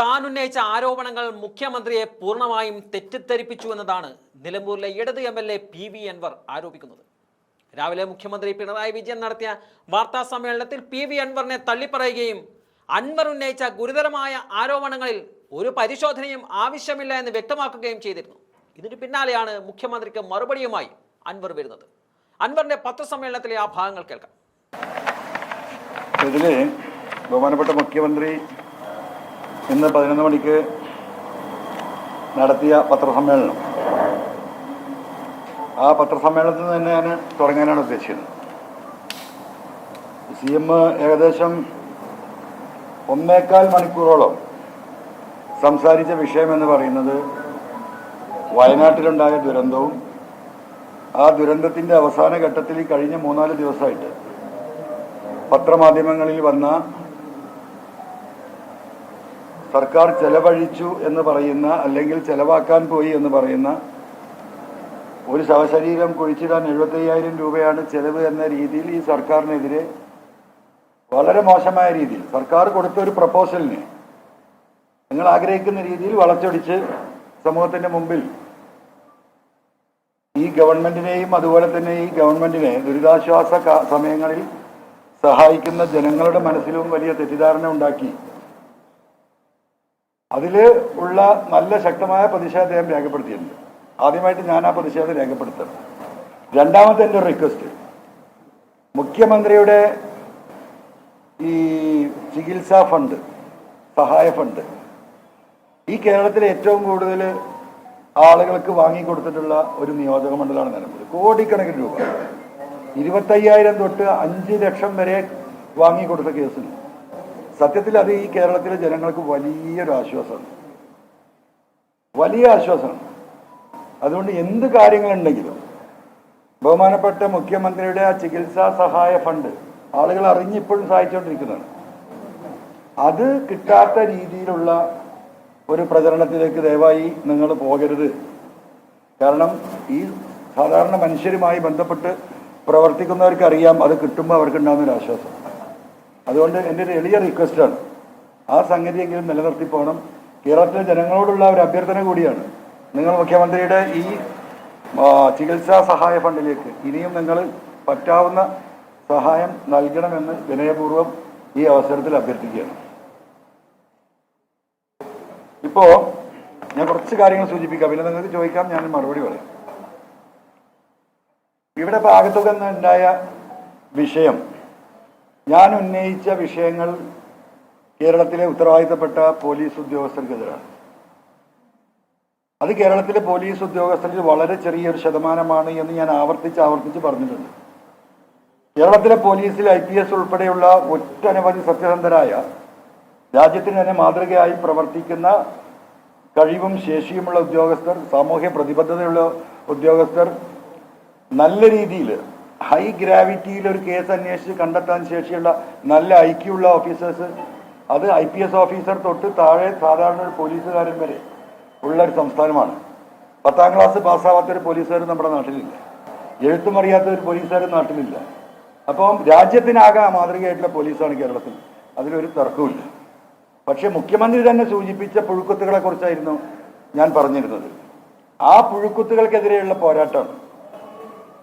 താൻ ഉന്നയിച്ച ആരോപണങ്ങൾ മുഖ്യമന്ത്രിയെ പൂർണമായും തെറ്റിദ്ധരിപ്പിച്ചു എന്നതാണ് നിലമ്പൂരിലെ ഇടത് M L A P V Anvar ആരോപിക്കുന്നത്. രാവിലെ മുഖ്യമന്ത്രി പിണറായി വിജയൻ നടത്തിയ വാർത്താ സമ്മേളനത്തിൽ പി വി അൻവറിനെ തള്ളിപ്പറയുകയും അൻവർ ഉന്നയിച്ച ഗുരുതരമായ ആരോപണങ്ങളിൽ ഒരു പരിശോധനയും ആവശ്യമില്ല എന്ന് വ്യക്തമാക്കുകയും ചെയ്തിരുന്നു. ഇതിന് പിന്നാലെയാണ് മുഖ്യമന്ത്രിക്ക് മറുപടിയുമായി അൻവർ വരുന്നത്. അൻവറിന്റെ പത്രസമ്മേളനത്തിലെ ആ ഭാഗങ്ങൾ കേൾക്കാം. ഇതിൽ ബഹുമാനപ്പെട്ട മുഖ്യമന്ത്രി ഇന്ന് പതിനൊന്ന് മണിക്ക് നടത്തിയ പത്രസമ്മേളനം. ആ പത്രസമ്മേളനത്തിൽ തന്നെ ഞാൻ തുടങ്ങാനാണ് ഉദ്ദേശിക്കുന്നത് സി എം ഏകദേശം ഒന്നേക്കാൽ മണിക്കൂറോളം സംസാരിച്ച വിഷയമെന്ന് പറയുന്നത് വയനാട്ടിലുണ്ടായ ദുരന്തവും ആ ദുരന്തത്തിന്റെ അവസാന ഘട്ടത്തിൽ കഴിഞ്ഞ മൂന്നാൽ ദിവസമായിട്ട് പത്രമാധ്യമങ്ങളിൽ വന്ന സർക്കാർ ചെലവഴിച്ചു എന്ന് പറയുന്ന അല്ലെങ്കിൽ ചെലവാക്കാൻ പോയി എന്ന് പറയുന്ന ഒരു ശവശരീരം കുഴിച്ചിടാൻ എഴുപത്തയ്യായിരം രൂപയാണ് ചെലവ് എന്ന രീതിയിൽ ഈ സർക്കാരിനെതിരെ വളരെ മോശമായ രീതിയിൽ സർക്കാർ കൊടുത്ത ഒരു പ്രപ്പോസലിന് നിങ്ങൾ ആഗ്രഹിക്കുന്ന രീതിയിൽ വളച്ചൊടിച്ച് സമൂഹത്തിന്റെ മുമ്പിൽ ഈ ഗവൺമെന്റിനെയും അതുപോലെ തന്നെ ഈ ഗവൺമെന്റിനെ ദുരിതാശ്വാസ സമയങ്ങളിൽ സഹായിക്കുന്ന ജനങ്ങളുടെ മനസ്സിലും വലിയ തെറ്റിദ്ധാരണ ഉണ്ടാക്കി. അതിൽ ഉള്ള നല്ല ശക്തമായ പ്രതിഷേധം അദ്ദേഹം രേഖപ്പെടുത്തിയിട്ടുണ്ട്. ആദ്യമായിട്ട് ഞാൻ ആ പ്രതിഷേധം രേഖപ്പെടുത്തണം. രണ്ടാമത്തെ എന്റെ റിക്വസ്റ്റ് മുഖ്യമന്ത്രിയുടെ ഈ ചികിത്സാ ഫണ്ട് സഹായ ഫണ്ട് ഈ കേരളത്തിലെ ഏറ്റവും കൂടുതൽ ആളുകൾക്ക് വാങ്ങിക്കൊടുത്തിട്ടുള്ള ഒരു നിയോജക മണ്ഡലമാണ് നിലമ്പൂർ. കോടിക്കണക്കിന് രൂപ. ഇരുപത്തയ്യായിരം തൊട്ട് അഞ്ച് ലക്ഷം വരെ വാങ്ങിക്കൊടുത്ത കേസുണ്ട്. സത്യത്തിൽ അത് ഈ കേരളത്തിലെ ജനങ്ങൾക്ക് വലിയൊരു ആശ്വാസമാണ്. വലിയ ആശ്വാസമാണ്. അതുകൊണ്ട് എന്ത് കാര്യങ്ങളുണ്ടെങ്കിലും ബഹുമാനപ്പെട്ട മുഖ്യമന്ത്രിയുടെ ആ ചികിത്സാ സഹായ ഫണ്ട് ആളുകൾ അറിഞ്ഞിപ്പോഴും സഹായിച്ചുകൊണ്ടിരിക്കുന്നതാണ്. അത് കിട്ടാത്ത രീതിയിലുള്ള ഒരു പ്രചരണത്തിലേക്ക് ദയവായി നിങ്ങൾ പോകരുത്. കാരണം ഈ സാധാരണ മനുഷ്യരുമായി ബന്ധപ്പെട്ട് പ്രവർത്തിക്കുന്നവർക്ക് അറിയാം അത് കിട്ടുമ്പോൾ അവർക്ക് ഉണ്ടാകുന്ന ഒരു ആശ്വാസം. അതുകൊണ്ട് എന്റെ ഒരു എളിയ റിക്വസ്റ്റാണ് ആ സംഗതിയെങ്കിലും നിലനിർത്തി പോകണം. കേരളത്തിലെ ജനങ്ങളോടുള്ള ഒരു അഭ്യർത്ഥന കൂടിയാണ്. നിങ്ങൾ മുഖ്യമന്ത്രിയുടെ ഈ ചികിത്സാ സഹായ ഫണ്ടിലേക്ക് ഇനിയും നിങ്ങൾ പറ്റാവുന്ന സഹായം നൽകണമെന്ന് വിനയപൂർവം ഈ അവസരത്തിൽ അഭ്യർത്ഥിക്കുകയാണ്. ഇപ്പോ ഞാൻ കുറച്ച് കാര്യങ്ങൾ സൂചിപ്പിക്കാം. പിന്നെ നിങ്ങൾക്ക് ചോദിക്കാം ഞാൻ മറുപടി പറയാം. ഇവിടെ ഭാഗത്തുക ഉണ്ടായ വിഷയം ഞാൻ ഉന്നയിച്ച വിഷയങ്ങൾ കേരളത്തിലെ ഉത്തരവാദിത്തപ്പെട്ട പോലീസ് ഉദ്യോഗസ്ഥർക്കെതിരാണ്. അത് കേരളത്തിലെ പോലീസ് ഉദ്യോഗസ്ഥരിൽ വളരെ ചെറിയൊരു ശതമാനമാണ് എന്ന് ഞാൻ ആവർത്തിച്ച് ആവർത്തിച്ച് പറഞ്ഞിട്ടുണ്ട്. കേരളത്തിലെ പോലീസിൽ ഐ പി എസ് ഉൾപ്പെടെയുള്ള ഒറ്റനവധി സത്യസന്ധരായ രാജ്യത്തിന് തന്നെ മാതൃകയായി പ്രവർത്തിക്കുന്ന കഴിവും ശേഷിയുമുള്ള ഉദ്യോഗസ്ഥർ സാമൂഹ്യ പ്രതിബദ്ധതയുള്ള ഉദ്യോഗസ്ഥർ നല്ല രീതിയിൽ ഹൈ ഗ്രാവിറ്റിയിൽ ഒരു കേസ് അന്വേഷിച്ച് കണ്ടെത്താൻ ശേഷിയുള്ള നല്ല ഐക്യമുള്ള ഓഫീസേഴ്സ് അത് ഐ പി എസ് ഓഫീസർ തൊട്ട് താഴെ സാധാരണ ഒരു പോലീസുകാരൻ വരെ ഉള്ള ഒരു സംസ്ഥാനമാണ്. പത്താം ക്ലാസ് പാസ്സാവാത്ത ഒരു പോലീസുകാരൻ നമ്മുടെ നാട്ടിലില്ല. എഴുത്തും അറിയാത്ത ഒരു പോലീസുകാരൻ നാട്ടിലില്ല. അപ്പം രാജ്യത്തിനാകെ മാതൃകയായിട്ടുള്ള പോലീസാണ് കേരളത്തിൽ. അതിലൊരു തർക്കമില്ല പക്ഷേ മുഖ്യമന്ത്രി തന്നെ സൂചിപ്പിച്ച പുഴുക്കുത്തുകളെ കുറിച്ചായിരുന്നു ഞാൻ പറഞ്ഞിരുന്നത്. ആ പുഴുക്കുത്തുകൾക്കെതിരെയുള്ള പോരാട്ടമാണ്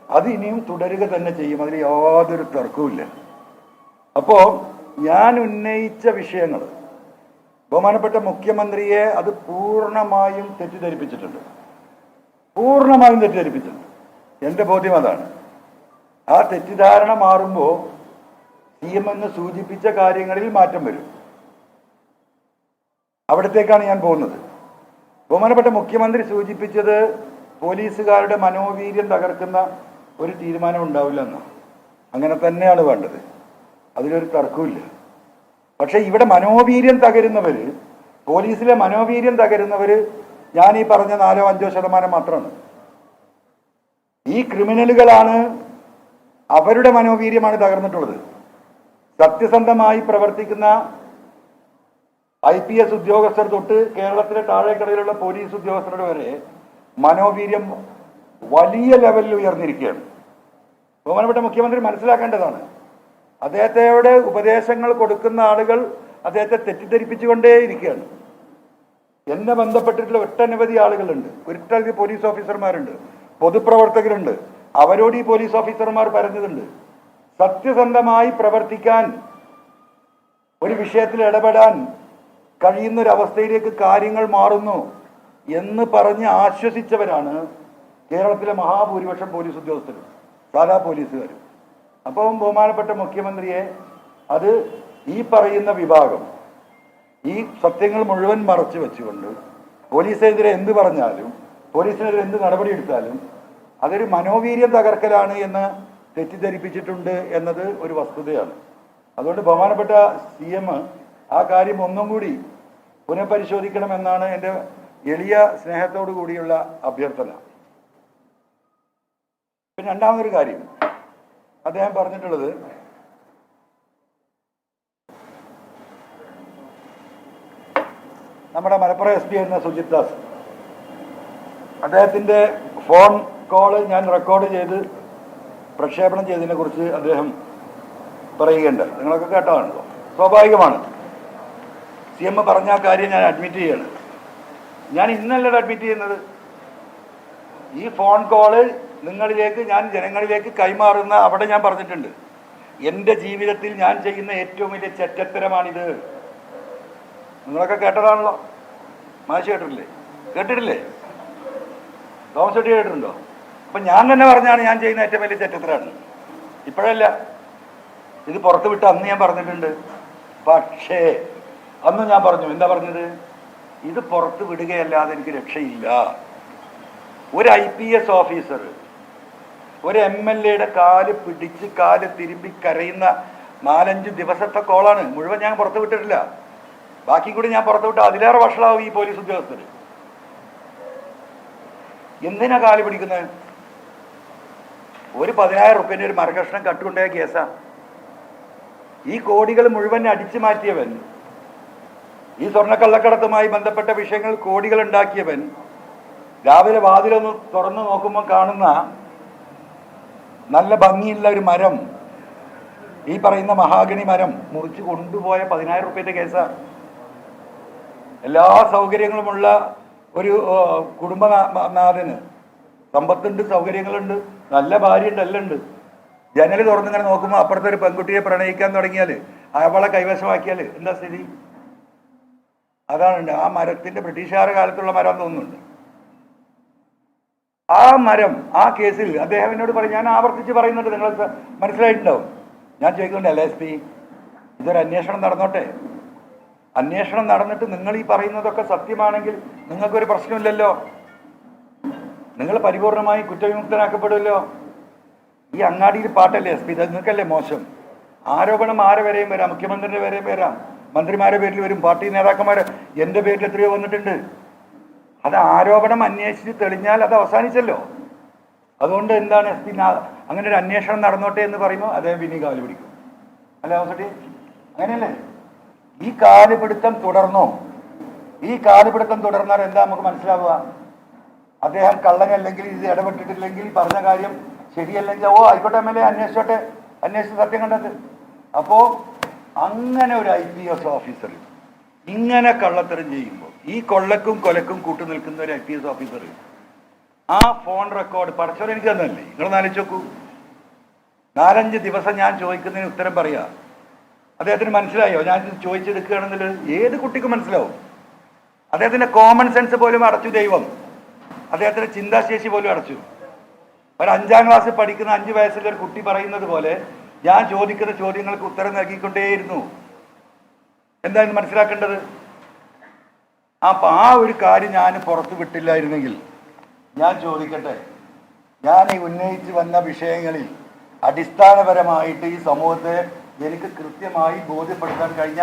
അത് ഇനിയും തുടരുക തന്നെ ചെയ്യും. അതിൽ യാതൊരു തർക്കവുമില്ല അപ്പോ ഞാൻ ഉന്നയിച്ച വിഷയങ്ങൾ ബഹുമാനപ്പെട്ട മുഖ്യമന്ത്രിയെ അത് പൂർണമായും തെറ്റിദ്ധരിപ്പിച്ചിട്ടുണ്ട്. പൂർണമായും തെറ്റിദ്ധരിപ്പിച്ചിട്ടുണ്ട്. എന്റെ ബോധ്യം അതാണ്. ആ തെറ്റിദ്ധാരണ മാറുമ്പോൾ സി എം എന്ന് സൂചിപ്പിച്ച കാര്യങ്ങളിൽ മാറ്റം വരും. അവിടത്തേക്കാണ് ഞാൻ പോകുന്നത്. ബഹുമാനപ്പെട്ട മുഖ്യമന്ത്രി സൂചിപ്പിച്ചത് പോലീസുകാരുടെ മനോവീര്യം തകർക്കുന്ന ഒരു തീരുമാനം ഉണ്ടാവില്ല എന്നാ അങ്ങനെ തന്നെയാണ് വേണ്ടത്. അതിലൊരു തർക്കമില്ല പക്ഷെ ഇവിടെ മനോവീര്യം തകരുന്നവര് പോലീസിലെ മനോവീര്യം തകരുന്നവര് ഞാൻ ഈ പറഞ്ഞ നാലോ അഞ്ചോ ശതമാനം മാത്രമാണ്. ഈ ക്രിമിനലുകളാണ് അവരുടെ മനോവീര്യമാണ് തകർന്നിട്ടുള്ളത്. സത്യസന്ധമായി പ്രവർത്തിക്കുന്ന ഐ പി എസ് ഉദ്യോഗസ്ഥർ തൊട്ട് കേരളത്തിലെ താഴേക്കടയിലുള്ള പോലീസ് ഉദ്യോഗസ്ഥരുടെ വരെ മനോവീര്യം വലിയ ലെവലിൽ ഉയർന്നിരിക്കുകയാണ്. ബഹുമാനപ്പെട്ട മുഖ്യമന്ത്രി മനസ്സിലാക്കേണ്ടതാണ്. അദ്ദേഹത്തോട് ഉപദേശങ്ങൾ കൊടുക്കുന്ന ആളുകൾ അദ്ദേഹത്തെ തെറ്റിദ്ധരിപ്പിച്ചുകൊണ്ടേയിരിക്കുകയാണ്. എന്നെ ബന്ധപ്പെട്ടിട്ടുള്ള ഒട്ടനവധി ആളുകളുണ്ട്. ഒരിട്ടനവധി പോലീസ് ഓഫീസർമാരുണ്ട്. പൊതുപ്രവർത്തകരുണ്ട്. അവരോട് ഈ പോലീസ് ഓഫീസർമാർ പറഞ്ഞതുണ്ട്. സത്യസന്ധമായി പ്രവർത്തിക്കാൻ ഒരു വിഷയത്തിൽ ഇടപെടാൻ കഴിയുന്ന ഒരു അവസ്ഥയിലേക്ക് കാര്യങ്ങൾ മാറുന്നു എന്ന് പറഞ്ഞ് ആശ്വസിച്ചവരാണ് കേരളത്തിലെ മഹാഭൂരിപക്ഷം പോലീസ് ഉദ്യോഗസ്ഥരും സാധാ പോലീസുകാരും. അപ്പം ബഹുമാനപ്പെട്ട മുഖ്യമന്ത്രിയെ അത് ഈ പറയുന്ന വിഭാഗം ഈ സത്യങ്ങൾ മുഴുവൻ മറച്ചു വെച്ചുകൊണ്ട് പോലീസിനെതിരെ എന്ത് പറഞ്ഞാലും പോലീസിനെതിരെ എന്ത് നടപടിയെടുത്താലും അതൊരു മനോവീര്യം തകർക്കലാണ് എന്ന് തെറ്റിദ്ധരിപ്പിച്ചിട്ടുണ്ട് എന്നത് ഒരു വസ്തുതയാണ്. അതുകൊണ്ട് ബഹുമാനപ്പെട്ട സി എം ആ കാര്യം ഒന്നും കൂടി പുനഃപരിശോധിക്കണമെന്നാണ് എന്റെ എളിയ സ്നേഹത്തോടു കൂടിയുള്ള അഭ്യർത്ഥന. പിന്നെ രണ്ടാമതൊരു കാര്യം. അദ്ദേഹം പറഞ്ഞിട്ടുള്ളത് നമ്മുടെ മലപ്പുറം എസ് പി ആയിരുന്ന സുജിത് ദാസ്. അദ്ദേഹത്തിന്റെ ഫോൺ കോൾ ഞാൻ റെക്കോർഡ് ചെയ്ത് പ്രക്ഷേപണം ചെയ്തതിനെ കുറിച്ച് അദ്ദേഹം പറയുകയുണ്ട്. നിങ്ങളൊക്കെ കേട്ടതാണല്ലോ. സ്വാഭാവികമാണ്. സി എം പറഞ്ഞ ആ കാര്യം ഞാൻ അഡ്മിറ്റ് ചെയ്യാണ്. ഞാൻ ഇന്നല്ല അഡ്മിറ്റ് ചെയ്യുന്നത്. ഈ ഫോൺ കോൾ നിങ്ങളിലേക്ക് ഞാൻ ജനങ്ങളിലേക്ക് കൈമാറുന്ന അവിടെ ഞാൻ പറഞ്ഞിട്ടുണ്ട്. എന്റെ ജീവിതത്തിൽ ഞാൻ ചെയ്യുന്ന ഏറ്റവും വലിയ ചെറ്റത്തരമാണിത്. നിങ്ങളൊക്കെ കേട്ടതാണല്ലോ. മാഷി കേട്ടിട്ടില്ലേ? കേട്ടിട്ടില്ലേ? തോമസ് ചെട്ടി കേട്ടിട്ടുണ്ടോ? അപ്പം ഞാൻ തന്നെ പറഞ്ഞാണ് ഞാൻ ചെയ്യുന്ന ഏറ്റവും വലിയ ചെറ്റത്തരാണ്. ഇപ്പോഴല്ല. ഇത് പുറത്ത് വിട്ട് അന്ന് ഞാൻ പറഞ്ഞിട്ടുണ്ട്. പക്ഷേ അന്ന് ഞാൻ പറഞ്ഞു എന്താ പറഞ്ഞത്? ഇത് പുറത്ത് വിടുകയല്ലാതെ എനിക്ക് രക്ഷയില്ല. ഒരു ഐ പി എസ് ഓഫീസർ ഒരു എം എൽ എയുടെ കാൽ പിടിച്ച് കാൽ തിരുമ്പി കരയുന്ന നാലഞ്ച് ദിവസത്തെ കോളാണ്. മുഴുവൻ ഞാൻ പുറത്തു വിട്ടിട്ടില്ല. ബാക്കി കൂടി ഞാൻ പുറത്തു വിട്ട് അതിലേറെ വഷളാവും ഈ പോലീസ് ഉദ്യോഗസ്ഥർ എന്തിനാ കാൽ പിടിക്കുന്നത്? ഒരു പതിനായിരം റുപ്യന്റെ ഒരു മരകഷ്ണം കട്ടുകൊണ്ടായ കേസാ. ഈ കോടികൾ മുഴുവൻ അടിച്ചു മാറ്റിയവൻ ഈ സ്വർണക്കള്ളക്കടത്തുമായി ബന്ധപ്പെട്ട വിഷയങ്ങൾ കോടികൾ ഉണ്ടാക്കിയവൻ രാവിലെ വാതിലൊന്ന് തുറന്നു നോക്കുമ്പോൾ കാണുന്ന നല്ല ഭംഗിയുള്ള ഒരു മരം. ഈ പറയുന്ന മഹാഗണി മരം മുറിച്ച് കൊണ്ടുപോയ പതിനായിരം റുപ്യന്റെ കേസാണ് എല്ലാ സൗകര്യങ്ങളുമുള്ള ഒരു കുടുംബനാഥന് സമ്പത്തുണ്ട് സൗകര്യങ്ങളുണ്ട് നല്ല ഭാര്യയുണ്ട് എല്ലാം ഉണ്ട് ജനൽ തുറന്നിങ്ങനെ നോക്കുമ്പോൾ അപ്പുറത്തെ ഒരു പെൺകുട്ടിയെ പ്രണയിക്കാൻ തുടങ്ങിയാൽ അവളെ കൈവശമാക്കിയാൽ എന്താ സ്ഥിതി? അതാണ് ആ മരത്തിന്റെ ബ്രിട്ടീഷുകാരുടെ കാലത്തുള്ള മരം തോന്നുന്നുണ്ട്. ആ മരം ആ കേസിൽ അദ്ദേഹം എന്നോട് പറയും ഞാൻ ആവർത്തിച്ച് പറയുന്നുണ്ട് നിങ്ങൾ മനസ്സിലായിട്ടുണ്ടാവും. ഞാൻ ചോദിക്കുന്നുണ്ട് എൽ എസ് പി ഇതൊരു അന്വേഷണം നടന്നോട്ടെ? അന്വേഷണം നടന്നിട്ട് നിങ്ങൾ ഈ പറയുന്നതൊക്കെ സത്യമാണെങ്കിൽ നിങ്ങൾക്കൊരു പ്രശ്നമില്ലല്ലോ? നിങ്ങൾ പരിപൂർണമായി കുറ്റവിമുക്തനാക്കപ്പെടുമല്ലോ? ഈ അങ്ങാടിയിൽ പാട്ടല്ലേ എസ് പി? ഇത് നിങ്ങൾക്കല്ലേ മോശം? ആരോപണം ആരെ വരെയും വരാം? മുഖ്യമന്ത്രിയുടെ വരെയും വരാം? മന്ത്രിമാരുടെ പേരിൽ വരും? പാർട്ടി നേതാക്കന്മാരെ? എന്റെ പേരിൽ എത്രയോ വന്നിട്ടുണ്ട്. അത് ആരോപണം അന്വേഷിച്ച് തെളിഞ്ഞാൽ അത് അവസാനിച്ചല്ലോ. അതുകൊണ്ട് എന്താണ് പിന്നെ അങ്ങനെ ഒരു അന്വേഷണം നടന്നോട്ടെ എന്ന് പറയുമ്പോൾ അദ്ദേഹം പിന്നെ കാൽ പിടിക്കും. അല്ലേ അവസട്ടി? അങ്ങനെയല്ലേ? ഈ കാലുപിടുത്തം തുടർന്നോ? ഈ കാലുപിടുത്തം തുടർന്നാൽ എന്താ നമുക്ക് മനസ്സിലാവുക? അദ്ദേഹം കള്ളനല്ലെങ്കിൽ ഇത് ഇടപെട്ടിട്ടില്ലെങ്കിൽ പറഞ്ഞ കാര്യം ശരിയല്ലെങ്കിൽ ഓ ആയിക്കോട്ടെ എം എൽ എ അന്വേഷിച്ചോട്ടെ. അന്വേഷിച്ച് സത്യം കണ്ടത് അപ്പോ അങ്ങനെ ഒരു ഐ പി എസ് ഓഫീസർ ഇങ്ങനെ കള്ളത്തരം ചെയ്യുമ്പോൾ ഈ കൊള്ളക്കും കൊലക്കും കൂട്ടു നിൽക്കുന്ന ഒരു ഐ പി എസ് ഓഫീസർ ആ ഫോൺ റെക്കോർഡ് പഠിച്ചവർ എനിക്ക് തന്നല്ലേ നിങ്ങൾ നാലിച്ച് നോക്കൂ. നാലഞ്ച് ദിവസം ഞാൻ ചോദിക്കുന്നതിന് ഉത്തരം പറയാ. അദ്ദേഹത്തിന് മനസ്സിലായോ? ഞാൻ ചോദിച്ചെടുക്കുകയാണെങ്കിൽ ഏത് കുട്ടിക്കും മനസ്സിലാവും? അദ്ദേഹത്തിന്റെ കോമൺ സെൻസ് പോലും അടച്ചു ദൈവം. അദ്ദേഹത്തിന്റെ ചിന്താശേഷി പോലും അടച്ചു. ഒരു അഞ്ചാം ക്ലാസ്സിൽ പഠിക്കുന്ന അഞ്ച് വയസ്സുള്ള ഒരു കുട്ടി പറയുന്നത് പോലെ ഞാൻ ചോദിക്കുന്ന ചോദ്യങ്ങൾക്ക് ഉത്തരം നൽകിക്കൊണ്ടേയിരുന്നു. എന്താണ് മനസ്സിലാക്കേണ്ടത്? അപ്പൊ ആ ഒരു കാര്യം ഞാൻ പുറത്തു വിട്ടില്ലായിരുന്നെങ്കിൽ ഞാൻ ചോദിക്കട്ടെ ഞാൻ ഈ ഉന്നയിച്ച് വന്ന വിഷയങ്ങളിൽ അടിസ്ഥാനപരമായിട്ട് ഈ സമൂഹത്തെ എനിക്ക് കൃത്യമായി ബോധ്യപ്പെടുത്താൻ കഴിഞ്ഞ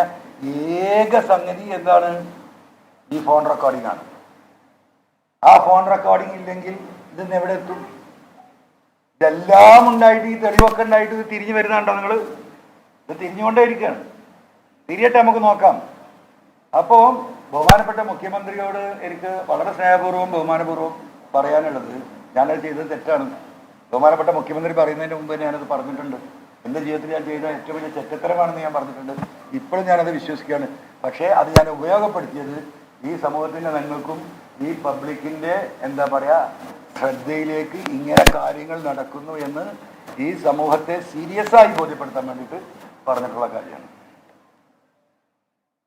ഏക സംഗതി എന്താണ്? ഈ ഫോൺ റെക്കോർഡിംഗ് ആണ്. ആ ഫോൺ റെക്കോർഡിംഗ് ഇല്ലെങ്കിൽ ഇതിന്ന് എവിടെ എത്തും? ഇതെല്ലാം ഉണ്ടായിട്ട് ഈ തെളിവൊക്കെ ഉണ്ടായിട്ട് ഇത് തിരിഞ്ഞു വരുന്നുണ്ടോ നിങ്ങൾ ഇത് തിരിഞ്ഞുകൊണ്ടേ ഇരിക്കുകയാണ്. തിരിയട്ടെ നമുക്ക് നോക്കാം. അപ്പോൾ ബഹുമാനപ്പെട്ട മുഖ്യമന്ത്രിയോട് എനിക്ക് വളരെ സ്നേഹപൂർവം ബഹുമാനപൂർവം പറയാനുള്ളത് ഞാനത് ചെയ്തത് തെറ്റാണ്. ബഹുമാനപ്പെട്ട മുഖ്യമന്ത്രി പറയുന്നതിന് മുമ്പ് ഞാനത് പറഞ്ഞിട്ടുണ്ട്. എന്റെ ജീവിതത്തിൽ ഞാൻ ചെയ്ത ഏറ്റവും വലിയ ചെറ്റത്തരമാണെന്ന് ഞാൻ പറഞ്ഞിട്ടുണ്ട്. ഇപ്പോഴും ഞാനത് വിശ്വസിക്കുകയാണ്. പക്ഷേ അത് ഞാൻ ഉപയോഗപ്പെടുത്തിയത് ഈ സമൂഹത്തിന്റെ നന്മക്കും ഈ പബ്ലിക്കിന്റെ എന്താ പറയുക ശ്രദ്ധയിലേക്ക് ഇങ്ങനെ കാര്യങ്ങൾ നടക്കുന്നു എന്ന് ഈ സമൂഹത്തെ സീരിയസ് ആയി ബോധ്യപ്പെടുത്താൻ വേണ്ടിയിട്ട് പറഞ്ഞിട്ടുള്ള കാര്യമാണ്.